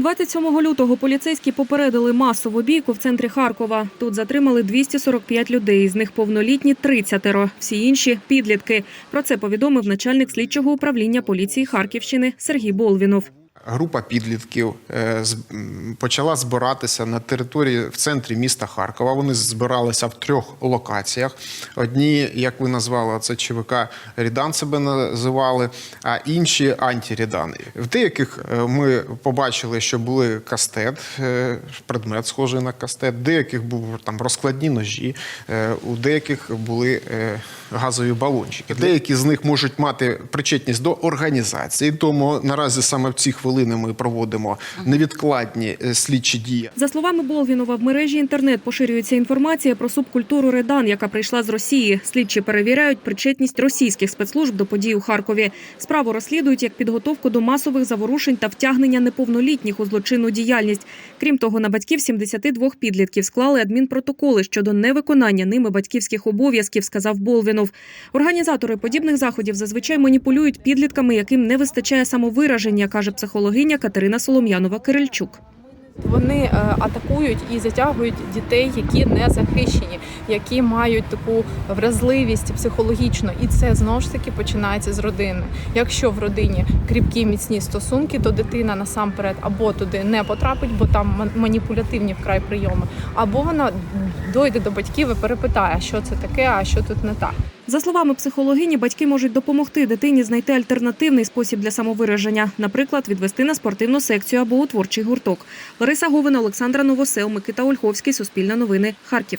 27 лютого поліцейські попередили масову бійку в центрі Харкова. Тут затримали 245 людей, з них повнолітні 30 всі інші – підлітки. Про це повідомив начальник слідчого управління поліції Харківщини Сергій Болвінов. Група підлітків е, почала збиратися на території в центрі міста Харкова. Вони збиралися в трьох локаціях. Одні, як ви назвали, це ЧВК Рідан себе називали, а інші антирідани. В деяких е, ми побачили, що були кастет, е, предмет схожий на кастет. В деяких був там розкладні ножі, у деяких були газові балончики. Деякі з них можуть мати причетність до організації. Тому наразі саме в ці хвилини ми проводимо невідкладні е, слідчі дії. За словами Болвінова, в мережі інтернет поширюється інформація про субкультуру Редан, яка прийшла з Росії. Слідчі перевіряють причетність російських спецслужб до подій у Харкові. Справу розслідують як підготовку до масових заворушень та втягнення неповнолітніх у злочинну діяльність. Крім того, на батьків 72 підлітків склали адмінпротоколи щодо невиконання ними батьківських обов'язків, сказав Болвінов. Організатори подібних заходів зазвичай маніпулюють підлітками, яким не вистачає самовираження, каже психологиня Катерина Солом'янова Кирильчук. Вони е, атакують і затягують дітей, які не захищені, які мають таку вразливість психологічну, і це знову ж таки починається з родини. Якщо в родині кріпкі міцні стосунки, то дитина насамперед або туди не потрапить, бо там ман- маніпулятивні вкрай прийоми, або вона дойде до батьків і перепитає, що це таке, а що тут не так. За словами психологині, батьки можуть допомогти дитині знайти альтернативний спосіб для самовираження, наприклад, відвести на спортивну секцію або у творчий гурток. Лариса Говина, Олександра Новосел, Микита Ольховський, Суспільне новини, Харків.